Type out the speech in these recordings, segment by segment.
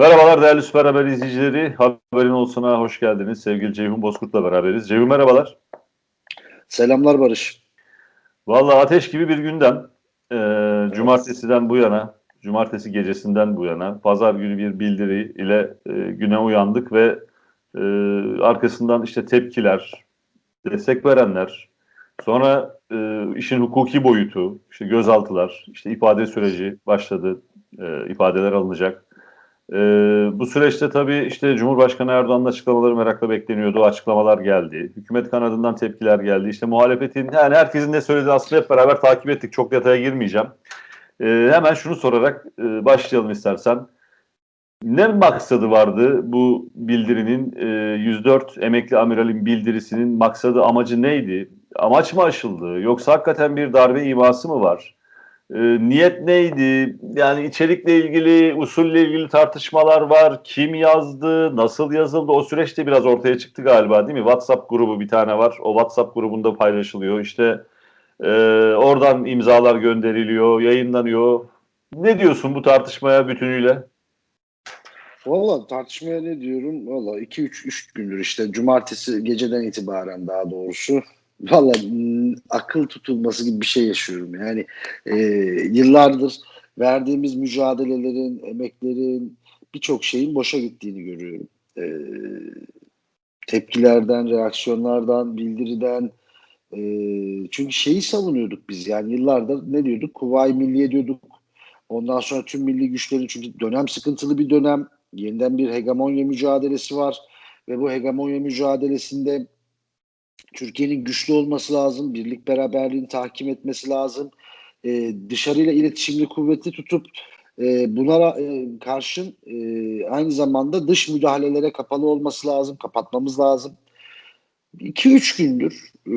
Merhabalar değerli Süper Haber izleyicileri. Haberin olsuna hoş geldiniz. Sevgili Ceyhun Bozkurt'la beraberiz. Ceyhun merhabalar. Selamlar Barış. Vallahi ateş gibi bir gündem. Ee, Cumartesiden bu yana, cumartesi gecesinden bu yana pazar günü bir bildiri ile e, güne uyandık ve e, arkasından işte tepkiler, destek verenler, sonra e, işin hukuki boyutu, işte gözaltılar, işte ifade süreci başladı, e, ifadeler alınacak. Ee, bu süreçte tabii işte Cumhurbaşkanı Erdoğan'ın açıklamaları merakla bekleniyordu. Açıklamalar geldi. Hükümet kanadından tepkiler geldi. İşte muhalefetin yani herkesin ne söylediği aslında hep beraber takip ettik. Çok detaya girmeyeceğim. Ee, hemen şunu sorarak e, başlayalım istersen. Ne maksadı vardı bu bildirinin? E, 104 emekli amiralin bildirisinin maksadı, amacı neydi? Amaç mı aşıldı? Yoksa hakikaten bir darbe iması mı var? E, niyet neydi? Yani içerikle ilgili, usulle ilgili tartışmalar var. Kim yazdı? Nasıl yazıldı? O süreçte biraz ortaya çıktı galiba değil mi? WhatsApp grubu bir tane var. O WhatsApp grubunda paylaşılıyor. İşte e, oradan imzalar gönderiliyor, yayınlanıyor. Ne diyorsun bu tartışmaya bütünüyle? Valla tartışmaya ne diyorum? Valla 2-3 gündür işte cumartesi geceden itibaren daha doğrusu. Valla akıl tutulması gibi bir şey yaşıyorum. Yani e, yıllardır verdiğimiz mücadelelerin, emeklerin birçok şeyin boşa gittiğini görüyorum. E, tepkilerden, reaksiyonlardan, bildiriden. E, çünkü şeyi savunuyorduk biz yani yıllardır ne diyorduk? Kuvayi Milliye diyorduk. Ondan sonra tüm milli güçlerin çünkü dönem sıkıntılı bir dönem. Yeniden bir hegemonya mücadelesi var ve bu hegemonya mücadelesinde Türkiye'nin güçlü olması lazım, birlik beraberliğini tahkim etmesi lazım. Ee, dışarıyla iletişimli kuvvetli tutup e, buna e, karşın e, aynı zamanda dış müdahalelere kapalı olması lazım, kapatmamız lazım. 2-3 gündür e,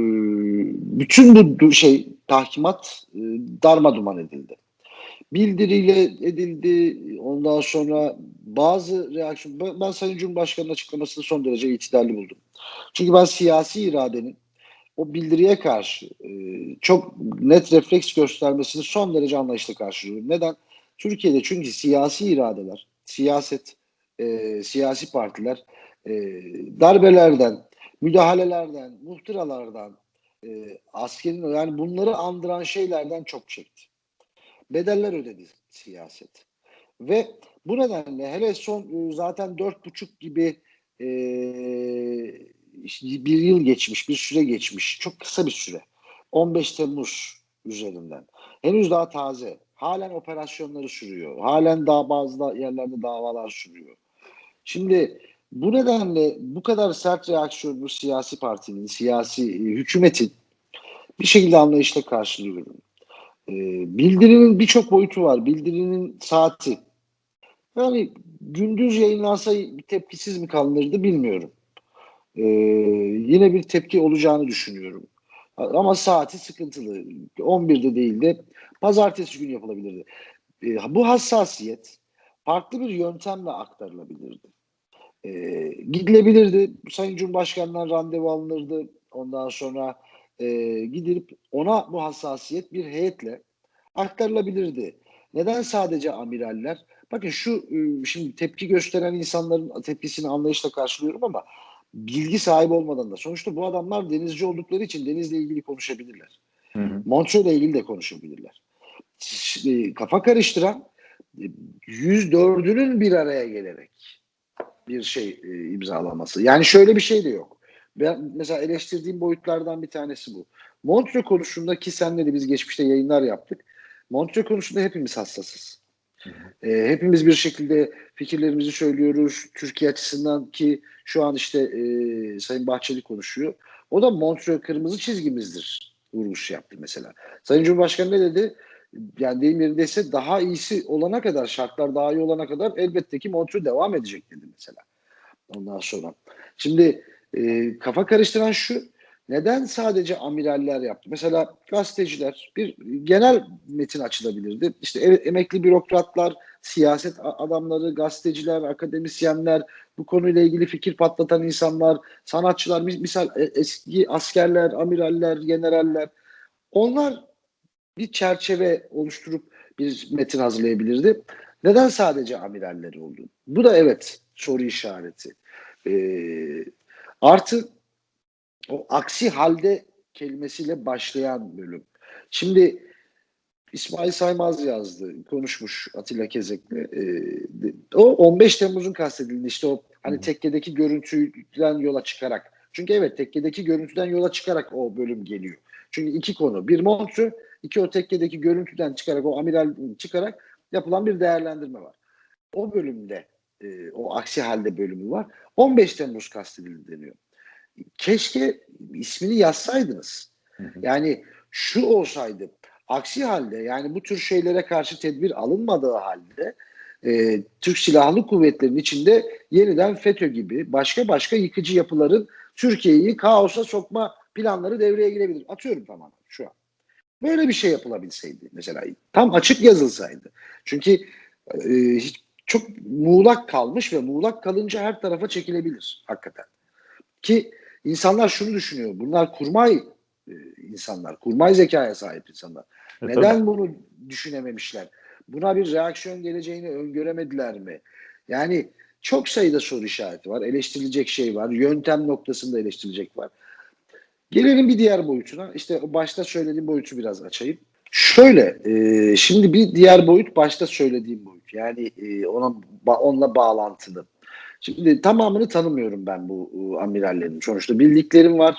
bütün bu şey tahkimat e, darma duman edildi bildiriyle edildi. Ondan sonra bazı reaksiyon ben, ben Sayın Cumhurbaşkanı'nın açıklamasını son derece itidarlı buldum. Çünkü ben siyasi iradenin o bildiriye karşı e, çok net refleks göstermesini son derece anlayışla karşılıyorum. Neden? Türkiye'de çünkü siyasi iradeler, siyaset, e, siyasi partiler e, darbelerden, müdahalelerden, muhtıralardan, e, askerin yani bunları andıran şeylerden çok çekti bedeller ödedi siyaset. Ve bu nedenle hele son zaten dört buçuk gibi e, bir yıl geçmiş, bir süre geçmiş. Çok kısa bir süre. 15 Temmuz üzerinden. Henüz daha taze. Halen operasyonları sürüyor. Halen daha bazı yerlerde davalar sürüyor. Şimdi bu nedenle bu kadar sert reaksiyon bu siyasi partinin, siyasi hükümetin bir şekilde anlayışla karşılıyorum. E, bildirinin birçok boyutu var. Bildirinin saati. Yani gündüz yayınlansa tepkisiz mi kalınırdı bilmiyorum. E, yine bir tepki olacağını düşünüyorum. Ama saati sıkıntılı. 11'de değil de pazartesi günü yapılabilirdi. E, bu hassasiyet farklı bir yöntemle aktarılabilirdi. E, gidilebilirdi. Sayın Cumhurbaşkanı'ndan randevu alınırdı. Ondan sonra e, gidilip ona bu hassasiyet bir heyetle aktarılabilirdi. Neden sadece amiraller? Bakın şu e, şimdi tepki gösteren insanların tepkisini anlayışla karşılıyorum ama bilgi sahibi olmadan da. Sonuçta bu adamlar denizci oldukları için denizle ilgili konuşabilirler. Montreux ile ilgili de konuşabilirler. E, kafa karıştıran 104'ünün bir araya gelerek bir şey e, imzalaması. Yani şöyle bir şey de yok. Ben mesela eleştirdiğim boyutlardan bir tanesi bu. Montreux konusunda ki senle de biz geçmişte yayınlar yaptık. Montreux konusunda hepimiz hassasız. E, hepimiz bir şekilde fikirlerimizi söylüyoruz. Türkiye açısından ki şu an işte e, Sayın Bahçeli konuşuyor. O da Montreux kırmızı çizgimizdir vurgusu yaptı mesela. Sayın Cumhurbaşkanı ne dedi? Yani deyim yerindeyse daha iyisi olana kadar, şartlar daha iyi olana kadar elbette ki Montreux devam edecek dedi mesela. Ondan sonra. Şimdi e, kafa karıştıran şu, neden sadece amiraller yaptı? Mesela gazeteciler, bir genel metin açılabilirdi. İşte emekli bürokratlar, siyaset adamları, gazeteciler, akademisyenler, bu konuyla ilgili fikir patlatan insanlar, sanatçılar, misal e, eski askerler, amiraller, generaller. Onlar bir çerçeve oluşturup bir metin hazırlayabilirdi. Neden sadece amiralleri oldu? Bu da evet soru işareti. Ee, artı o aksi halde kelimesiyle başlayan bölüm. Şimdi İsmail Saymaz yazdı, konuşmuş Atilla Kezek'le. Ee, o 15 Temmuz'un kastedildi. İşte o hani tekkedeki görüntüden yola çıkarak. Çünkü evet tekkedeki görüntüden yola çıkarak o bölüm geliyor. Çünkü iki konu. Bir Montreux, iki o tekkedeki görüntüden çıkarak, o amiral çıkarak yapılan bir değerlendirme var. O bölümde, e, o aksi halde bölümü var. 15 Temmuz kastedildi deniyor. Keşke ismini yazsaydınız. Hı hı. Yani şu olsaydı, aksi halde yani bu tür şeylere karşı tedbir alınmadığı halde e, Türk Silahlı Kuvvetleri'nin içinde yeniden FETÖ gibi başka başka yıkıcı yapıların Türkiye'yi kaosa sokma planları devreye girebilir. Atıyorum tamamen şu an. Böyle bir şey yapılabilseydi mesela tam açık yazılsaydı. Çünkü e, hiç, çok muğlak kalmış ve muğlak kalınca her tarafa çekilebilir hakikaten. Ki insanlar şunu düşünüyor. Bunlar kurmay e, insanlar, kurmay zekaya sahip insanlar. E, Neden bunu düşünememişler? Buna bir reaksiyon geleceğini öngöremediler mi? Yani çok sayıda soru işareti var. Eleştirilecek şey var. Yöntem noktasında eleştirilecek var. Gelelim bir diğer boyutuna. İşte başta söylediğim boyutu biraz açayım. Şöyle, e, şimdi bir diğer boyut başta söylediğim boyut. Yani e, ona onunla bağlantılı. Şimdi tamamını tanımıyorum ben bu e, amirallerin. Sonuçta bildiklerim var.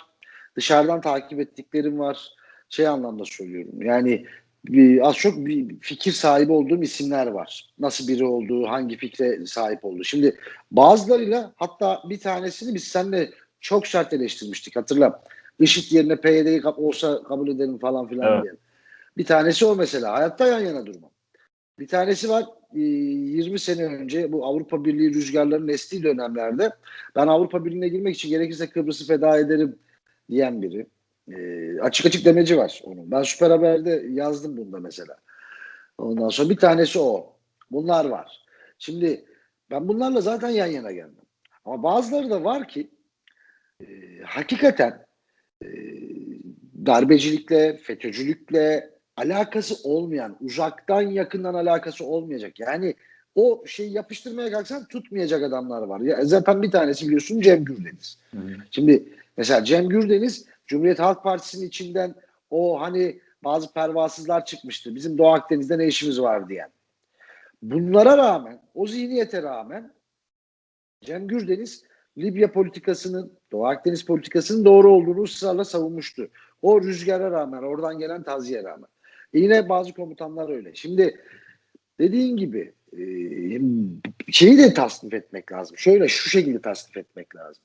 Dışarıdan takip ettiklerim var. Şey anlamda söylüyorum. Yani bir, az çok bir fikir sahibi olduğum isimler var. Nasıl biri olduğu, hangi fikre sahip olduğu. Şimdi bazılarıyla hatta bir tanesini biz seninle çok sert eleştirmiştik hatırla. IŞİD yerine PYD'yi olsa kabul edelim falan filan Evet. diye. Bir tanesi o mesela. Hayatta yan yana durma. Bir tanesi var e, 20 sene önce bu Avrupa Birliği rüzgarlarının estiği dönemlerde ben Avrupa Birliği'ne girmek için gerekirse Kıbrıs'ı feda ederim diyen biri. E, açık açık demeci var onun. Ben Süper Haber'de yazdım bunda mesela. Ondan sonra bir tanesi o. Bunlar var. Şimdi ben bunlarla zaten yan yana geldim. Ama bazıları da var ki e, hakikaten e, darbecilikle, FETÖ'cülükle alakası olmayan, uzaktan yakından alakası olmayacak. Yani o şeyi yapıştırmaya kalksan tutmayacak adamlar var. Ya, zaten bir tanesi biliyorsun Cem Gürdeniz. Hı. Şimdi mesela Cem Gürdeniz Cumhuriyet Halk Partisi'nin içinden o hani bazı pervasızlar çıkmıştı. Bizim Doğu Akdeniz'de ne işimiz var diyen. Bunlara rağmen, o zihniyete rağmen Cem Gürdeniz Libya politikasının, Doğu Akdeniz politikasının doğru olduğunu ısrarla savunmuştu. O rüzgara rağmen, oradan gelen taziye rağmen. E yine bazı komutanlar öyle. Şimdi dediğin gibi e, şeyi de tasnif etmek lazım. Şöyle şu şekilde tasnif etmek lazım.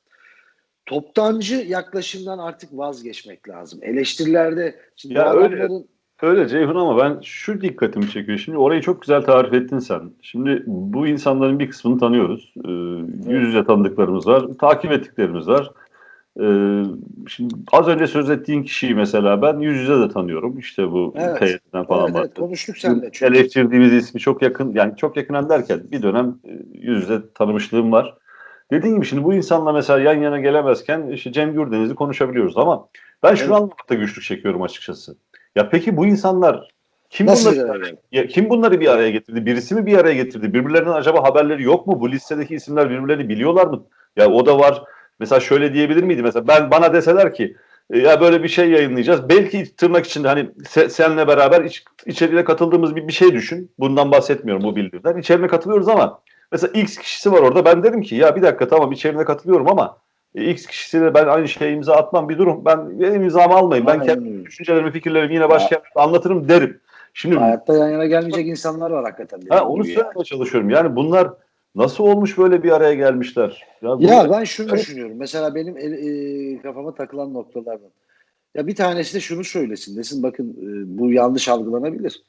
Toptancı yaklaşımdan artık vazgeçmek lazım. Eleştirilerde şimdi Ya öyle. adamların Öyle Ceyhun ama ben şu dikkatimi çekiyor. Şimdi orayı çok güzel tarif ettin sen. Şimdi bu insanların bir kısmını tanıyoruz. Ee, yüz yüze tanıdıklarımız var. Takip ettiklerimiz var. Ee, şimdi az önce söz ettiğin kişiyi mesela ben yüz yüze de tanıyorum. İşte bu Evet. Falan evet, evet, konuştuk seninle. çünkü. Eleştirdiğimiz ismi çok yakın yani çok yakından derken bir dönem e, yüz yüze tanımışlığım var. Dediğim gibi şimdi bu insanla mesela yan yana gelemezken işte Cem Gürdeniz'i konuşabiliyoruz ama ben şunu Evet. anlamakta güçlük çekiyorum açıkçası. Ya peki bu insanlar kim Nasıl bunları, araya? ya kim bunları bir araya getirdi? Birisi mi bir araya getirdi? Birbirlerinden acaba haberleri yok mu? Bu listedeki isimler birbirlerini biliyorlar mı? Ya o da var. Mesela şöyle diyebilir miydi? Mesela ben bana deseler ki e, ya böyle bir şey yayınlayacağız. Belki tırnak içinde hani se, senle beraber iç, içeriğine katıldığımız bir, bir şey düşün. Bundan bahsetmiyorum bu bildirden. İçerine katılıyoruz ama mesela X kişisi var orada. Ben dedim ki ya bir dakika tamam içerine katılıyorum ama e, X kişisiyle ben aynı şeye imza atmam bir durum. Ben benim imzamı almayın. Ben Aynen kendi düşüncelerimi, fikirlerimi yine başka anlatırım derim. Şimdi Hayatta yan yana gelmeyecek insanlar var hakikaten. ha, onu söylemeye çalışıyorum. Yani bunlar nasıl olmuş böyle bir araya gelmişler? Ya, Ya ben şunu düşünüyorum. Mesela benim el- e, kafama takılan noktalardan. Ya bir tanesi de şunu söylesin. Desin bakın e, bu yanlış algılanabilir.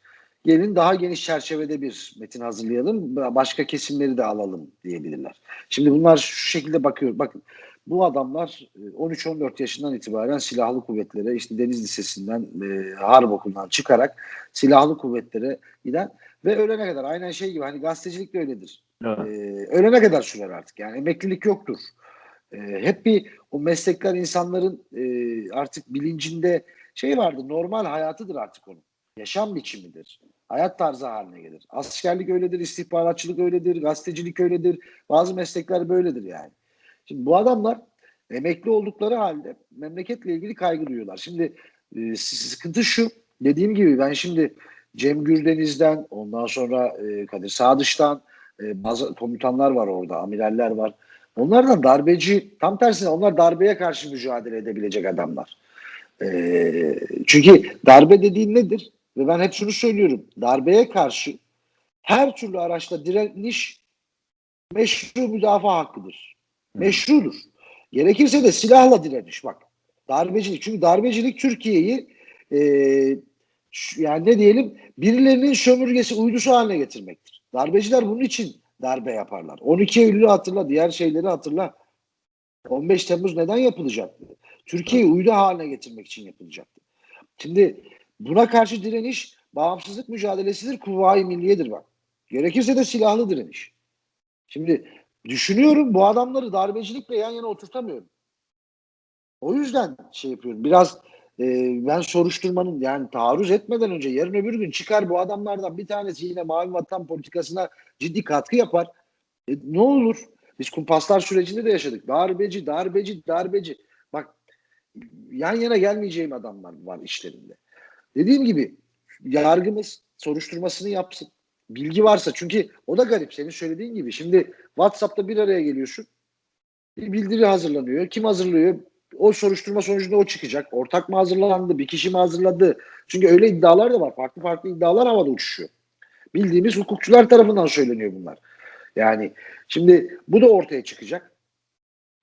Gelin daha geniş çerçevede bir metin hazırlayalım. Başka kesimleri de alalım diyebilirler. Şimdi bunlar şu şekilde bakıyor. Bakın bu adamlar e, 13-14 yaşından itibaren silahlı kuvvetlere işte Deniz Lisesi'nden e, Harp Okulu'ndan çıkarak silahlı kuvvetlere giden ve ölene kadar aynen şey gibi hani gazetecilik de öyledir. Evet. Ee, ölene kadar sürer artık. Yani emeklilik yoktur. Ee, hep bir o meslekler insanların e, artık bilincinde şey vardı. Normal hayatıdır artık onun. yaşam biçimidir. Hayat tarzı haline gelir. Askerlik öyledir, istihbaratçılık öyledir, gazetecilik öyledir. Bazı meslekler böyledir yani. Şimdi bu adamlar emekli oldukları halde memleketle ilgili kaygı duyuyorlar. Şimdi e, sıkıntı şu. Dediğim gibi ben şimdi Cem Gürdeniz'den, ondan sonra e, Kadir Sadıç'tan e, bazı komutanlar var orada, amiraller var. Onlar da darbeci, tam tersine onlar darbeye karşı mücadele edebilecek adamlar. E, çünkü darbe dediğin nedir? Ve ben hep şunu söylüyorum. Darbeye karşı her türlü araçla direniş meşru müdafaa hakkıdır. Meşrudur. Gerekirse de silahla direniş bak. Darbecilik. Çünkü darbecilik Türkiye'yi e, yani ne diyelim birilerinin sömürgesi uydusu haline getirmektir. Darbeciler bunun için darbe yaparlar. 12 Eylül'ü hatırla, diğer şeyleri hatırla. 15 Temmuz neden yapılacaktı? Türkiye'yi uydu haline getirmek için yapılacaktı. Şimdi buna karşı direniş bağımsızlık mücadelesidir, kuvvayi milliyedir bak. Gerekirse de silahlı direniş. Şimdi düşünüyorum bu adamları darbecilikle yan yana oturtamıyorum. O yüzden şey yapıyorum. Biraz e, ben soruşturmanın yani taarruz etmeden önce yarın öbür gün çıkar bu adamlardan bir tanesi yine mavi vatan politikasına ciddi katkı yapar. E, ne olur? Biz kumpaslar sürecinde de yaşadık. Darbeci, darbeci, darbeci. Bak yan yana gelmeyeceğim adamlar var işlerinde. Dediğim gibi yargımız soruşturmasını yapsın. Bilgi varsa çünkü o da garip senin söylediğin gibi. Şimdi WhatsApp'ta bir araya geliyorsun. Bir bildiri hazırlanıyor. Kim hazırlıyor? O soruşturma sonucunda o çıkacak. Ortak mı hazırlandı? Bir kişi mi hazırladı? Çünkü öyle iddialar da var. Farklı farklı iddialar havada uçuşuyor. Bildiğimiz hukukçular tarafından söyleniyor bunlar. Yani şimdi bu da ortaya çıkacak.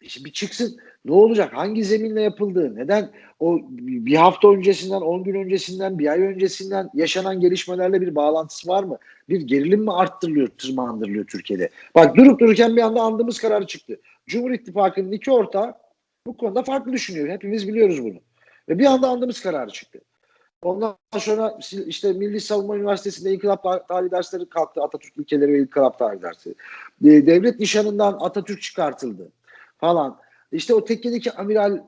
İşte bir çıksın ne olacak? Hangi zeminle yapıldığı? Neden o bir hafta öncesinden, 10 gün öncesinden, bir ay öncesinden yaşanan gelişmelerle bir bağlantısı var mı? Bir gerilim mi arttırılıyor, tırmandırılıyor Türkiye'de? Bak durup dururken bir anda andığımız kararı çıktı. Cumhur İttifakı'nın iki ortağı bu konuda farklı düşünüyor. Hepimiz biliyoruz bunu. Ve bir anda andığımız kararı çıktı. Ondan sonra işte Milli Savunma Üniversitesi'nde inkılap tarihi dersleri kalktı. Atatürk ilkeleri ve inkılap tarihi dersi. E, Devlet nişanından Atatürk çıkartıldı falan. İşte o tekkedeki amiral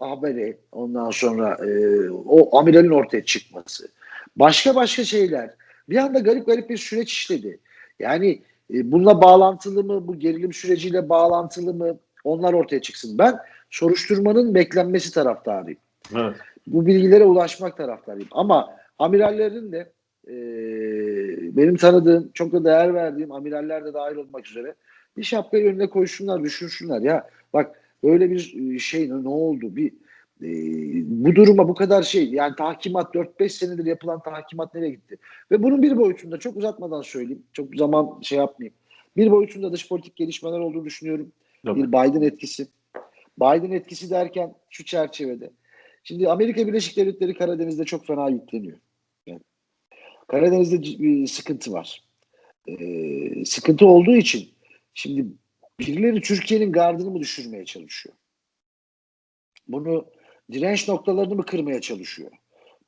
haberi ondan sonra e, o amiralin ortaya çıkması. Başka başka şeyler. Bir anda garip garip bir süreç işledi. Yani e, bununla bağlantılı mı, bu gerilim süreciyle bağlantılı mı onlar ortaya çıksın. Ben soruşturmanın beklenmesi taraftarıyım Evet. bu bilgilere ulaşmak taraftarıyım. Ama amirallerin de e, benim tanıdığım, çok da değer verdiğim amiraller de dahil olmak üzere bir şapkayı önüne koysunlar, düşünsünler. Ya bak böyle bir e, şey ne, ne oldu? Bir e, bu duruma bu kadar şey yani tahkimat 4-5 senedir yapılan tahkimat nereye gitti? Ve bunun bir boyutunda çok uzatmadan söyleyeyim. Çok zaman şey yapmayayım. Bir boyutunda dış politik gelişmeler olduğunu düşünüyorum. Tabii. Bir Biden etkisi. Biden etkisi derken şu çerçevede. Şimdi Amerika Birleşik Devletleri Karadeniz'de çok fena yükleniyor. Karadeniz'de bir sıkıntı var. Ee, sıkıntı olduğu için şimdi birileri Türkiye'nin gardını mı düşürmeye çalışıyor? Bunu direnç noktalarını mı kırmaya çalışıyor?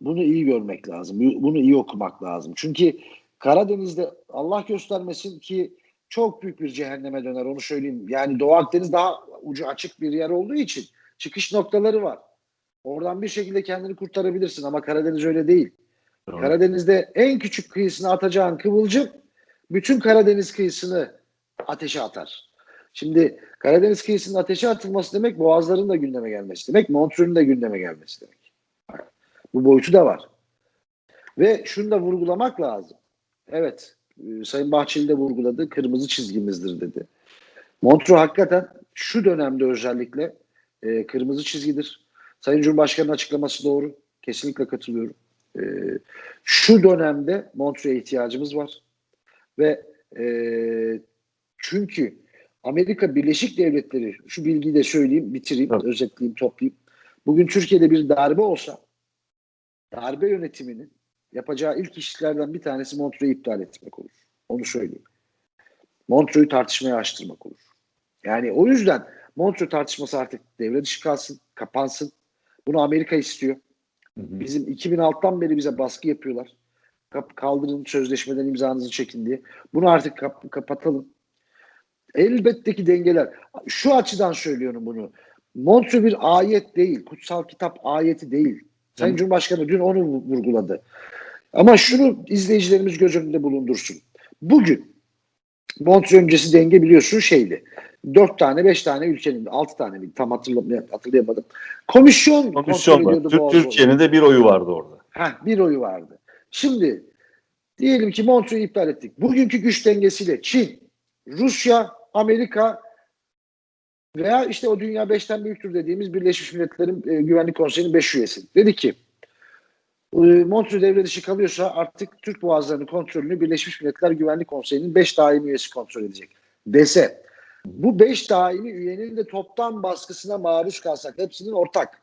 Bunu iyi görmek lazım. Bu- Bunu iyi okumak lazım. Çünkü Karadeniz'de Allah göstermesin ki çok büyük bir cehenneme döner onu söyleyeyim. Yani Doğu Akdeniz daha ucu açık bir yer olduğu için çıkış noktaları var. Oradan bir şekilde kendini kurtarabilirsin ama Karadeniz öyle değil. Doğru. Karadeniz'de en küçük kıyısına atacağın kıvılcım bütün Karadeniz kıyısını ateşe atar. Şimdi Karadeniz kıyısının ateşe atılması demek boğazların da gündeme gelmesi demek, Montreux'un da gündeme gelmesi demek. Bu boyutu da var. Ve şunu da vurgulamak lazım. Evet, e, Sayın Bahçeli de vurguladı, kırmızı çizgimizdir dedi. Montreux hakikaten şu dönemde özellikle e, kırmızı çizgidir. Sayın Cumhurbaşkanı'nın açıklaması doğru. Kesinlikle katılıyorum. E, şu dönemde Montreux'e ihtiyacımız var. Ve e, çünkü Amerika Birleşik Devletleri, şu bilgiyi de söyleyeyim, bitireyim, Tabii. özetleyeyim, toplayayım. Bugün Türkiye'de bir darbe olsa, darbe yönetiminin yapacağı ilk işlerden bir tanesi Montreux'u iptal etmek olur. Onu söyleyeyim. Montreux'u tartışmaya açtırmak olur. Yani o yüzden Montreux tartışması artık devre dışı kalsın, kapansın. Bunu Amerika istiyor. Hı hı. Bizim 2006'dan beri bize baskı yapıyorlar. Kaldırın sözleşmeden imzanızı çekin diye. Bunu artık kap- kapatalım. Elbette ki dengeler. Şu açıdan söylüyorum bunu. Montreux bir ayet değil. Kutsal kitap ayeti değil. Sayın. Cumhurbaşkanı dün onu vu- vurguladı. Ama şunu izleyicilerimiz göz önünde bulundursun. Bugün Montreux öncesi denge biliyorsun şeydi. Dört tane, beş tane ülkenin, altı tane mi tam hatırlamaya, hatırlayamadım. Komisyon, Komisyon kontrol var. ediyordu Türk-. Türkiye'nin de bir oyu vardı orada. Heh, bir oyu vardı. Şimdi diyelim ki Montreux'u iptal ettik. Bugünkü güç dengesiyle Çin, Rusya, Amerika veya işte o dünya beşten büyüktür dediğimiz Birleşmiş Milletler'in e, Güvenlik Konseyi'nin beş üyesi. Dedi ki e, Montreux devre dışı kalıyorsa artık Türk boğazlarının kontrolünü Birleşmiş Milletler Güvenlik Konseyi'nin beş daimi üyesi kontrol edecek. Dese bu beş daimi üyenin de toptan baskısına maruz kalsak hepsinin ortak.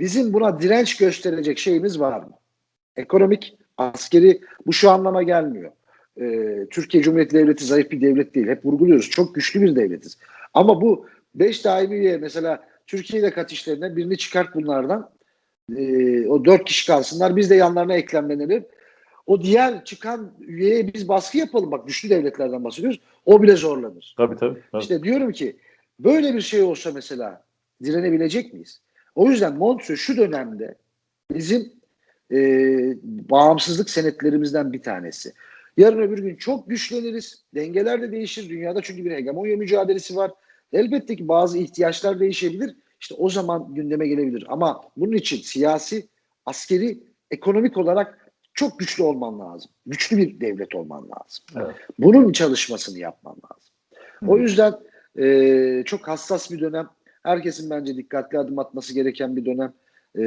Bizim buna direnç gösterecek şeyimiz var mı? Ekonomik, askeri bu şu anlama gelmiyor. Ee, Türkiye Cumhuriyeti Devleti zayıf bir devlet değil. Hep vurguluyoruz. Çok güçlü bir devletiz. Ama bu beş daimi üye mesela Türkiye ile kat işlerine birini çıkart bunlardan. Ee, o dört kişi kalsınlar. Biz de yanlarına eklemlenelim. O diğer çıkan üyeye biz baskı yapalım. Bak güçlü devletlerden bahsediyoruz. O bile zorlanır. Tabii tabii. tabii. İşte diyorum ki böyle bir şey olsa mesela direnebilecek miyiz? O yüzden Montreux şu dönemde bizim e, bağımsızlık senetlerimizden bir tanesi. Yarın öbür gün çok güçleniriz. Dengeler de değişir dünyada çünkü bir hegemonya mücadelesi var. Elbette ki bazı ihtiyaçlar değişebilir. İşte o zaman gündeme gelebilir. Ama bunun için siyasi, askeri, ekonomik olarak çok güçlü olman lazım. Güçlü bir devlet olman lazım. Evet. Bunun çalışmasını yapman lazım. O yüzden e, çok hassas bir dönem. Herkesin bence dikkatli adım atması gereken bir dönem. E,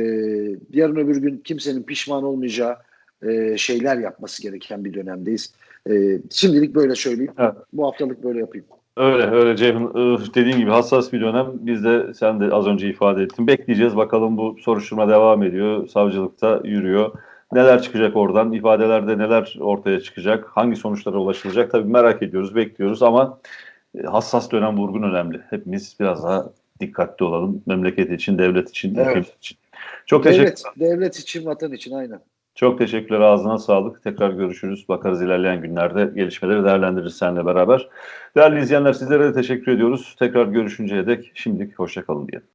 yarın öbür gün kimsenin pişman olmayacağı e, şeyler yapması gereken bir dönemdeyiz. E, şimdilik böyle söyleyeyim. Evet. Bu haftalık böyle yapayım. Öyle öyle Ceyhun. Dediğin gibi hassas bir dönem. Biz de sen de az önce ifade ettin. Bekleyeceğiz bakalım bu soruşturma devam ediyor. Savcılıkta yürüyor. Neler çıkacak oradan? İfadelerde neler ortaya çıkacak? Hangi sonuçlara ulaşılacak? Tabii merak ediyoruz, bekliyoruz ama e, hassas dönem vurgun önemli. Hepimiz biraz daha dikkatli olalım. Memleket için, devlet için, Evet. ülkemiz için. Çok teşekkür Devlet, devlet için, vatan için aynen. Çok teşekkürler. Ağzına sağlık. Tekrar görüşürüz. Bakarız ilerleyen günlerde gelişmeleri değerlendiririz seninle beraber. Değerli izleyenler sizlere de teşekkür ediyoruz. Tekrar görüşünceye dek şimdilik hoşçakalın diyelim.